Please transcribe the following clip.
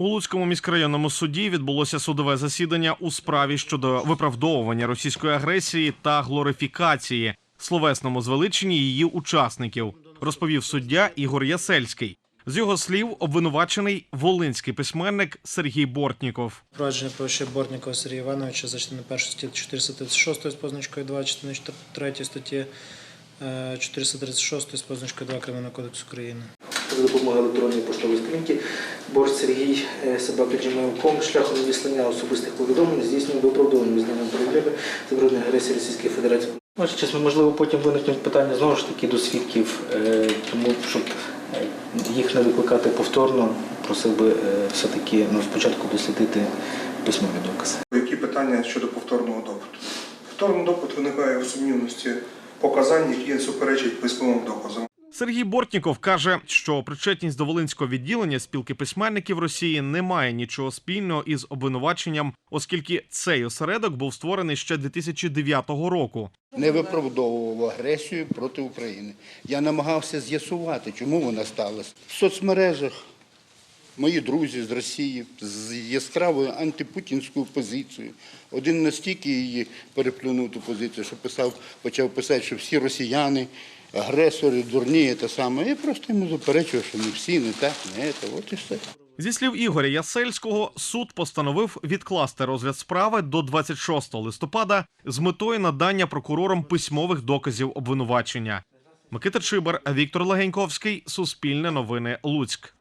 У Луцькому міськрайонному суді відбулося судове засідання у справі щодо виправдовування російської агресії та глорифікації, словесному звеличенні її учасників, розповів суддя Ігор Ясельський. З його слів, обвинувачений волинський письменник Сергій Бортніков. Провадження про Бортнікова Сергія Івановича за частиною 1 статті 436 з позначкою 2, частиною 3 статті е, 436 з позначкою 2 Кримінального кодексу України. За допомогою електронної поштової скриньки борт Сергій е, собака.gmail.com шляхом надіслання особистих повідомлень здійснює виправдовування визнанням прояви збройної агресії Російської Федерації. Може, чесно, можливо, потім виникнуть питання знову ж таки до свідків, е, тому щоб е, їх не викликати повторно, просив би все-таки ну, спочатку дослідити письмові докази. Які питання щодо повторного допиту? Повторний допит виникає у сумнівності показань, які суперечать письмовим доказам. Сергій Бортніков каже, що причетність до волинського відділення спілки письменників Росії не має нічого спільного із обвинуваченням, оскільки цей осередок був створений ще 2009 року. не виправдовував агресію проти України. Я намагався з'ясувати, чому вона сталася. В соцмережах мої друзі з Росії з яскравою антипутінською позицією. Один настільки її переплюнув ту позицію, що писав, почав писати, що всі росіяни, агресори, дурні, те саме. Я просто йому заперечував, що не всі, не так, не це. От і все. Зі слів Ігоря Ясельського, суд постановив відкласти розгляд справи до 26 листопада з метою надання прокурорам письмових доказів обвинувачення. Микита Чибар, Віктор Легеньковський, Суспільне новини, Луцьк.